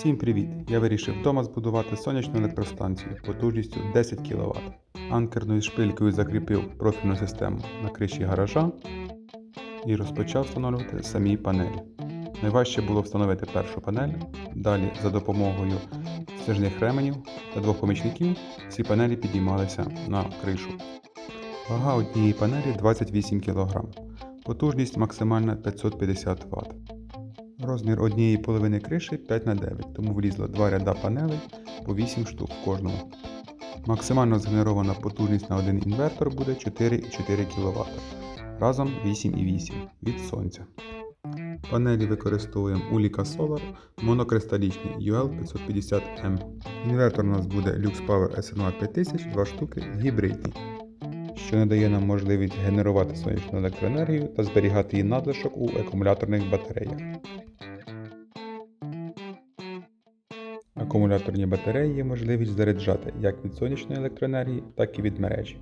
Всім привіт! Я вирішив вдома збудувати сонячну електростанцію потужністю 10 кВт. Анкерною шпилькою закріпив профільну систему на криші гаража і розпочав встановлювати самі панелі. Найважче було встановити першу панель. Далі, за допомогою стяжних ременів та двох помічників, ці панелі підіймалися на кришу. Вага однієї панелі 28 кг. Потужність максимальна 550 Вт. Розмір однієї половини криші 5 на 9, тому влізло два ряда панелей по 8 штук в кожному. Максимально згенерована потужність на один інвертор буде 4,4 кВт. Разом 8,8 від сонця. Панелі використовуємо Ulika Solar монокристалічні UL550M. Інвертор у нас буде Lux Power SNA 5000, 2 штуки гібридні, що надає нам можливість генерувати сонячну електроенергію та зберігати її надлишок у акумуляторних батареях. Акумуляторні батареї є можливість заряджати як від сонячної електроенергії, так і від мережі.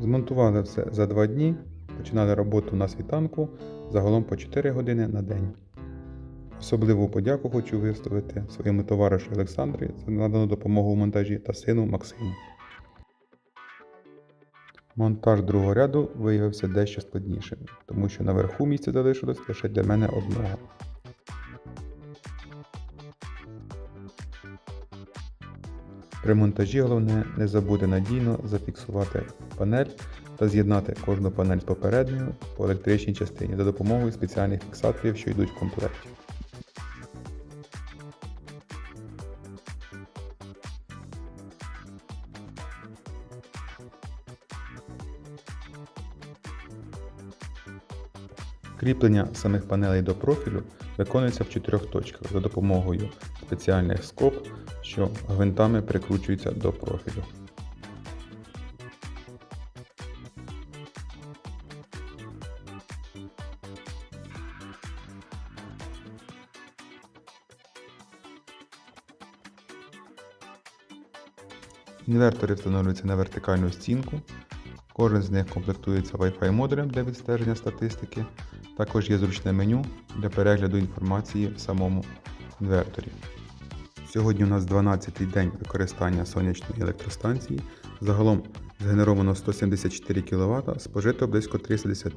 Змонтували все за 2 дні, починали роботу на світанку загалом по 4 години на день. Особливу подяку хочу висловити своєму товаришу Олександрі за надану допомогу у монтажі та сину Максиму. Монтаж другого ряду виявився дещо складнішим, тому що наверху місця залишилось лише для мене одного. При монтажі головне не забути надійно зафіксувати панель та з'єднати кожну панель з попередньою по електричній частині за допомогою спеціальних фіксаторів, що йдуть в комплекті. Кріплення самих панелей до профілю виконується в чотирьох точках за допомогою спеціальних скоб, що гвинтами прикручуються до профілю. Інвертори встановлюються на вертикальну стінку. Кожен з них комплектується Wi-Fi модулем для відстеження статистики. Також є зручне меню для перегляду інформації в самому інверторі. Сьогодні у нас 12-й день використання сонячної електростанції. Загалом згенеровано 174 кВт, спожито близько 310.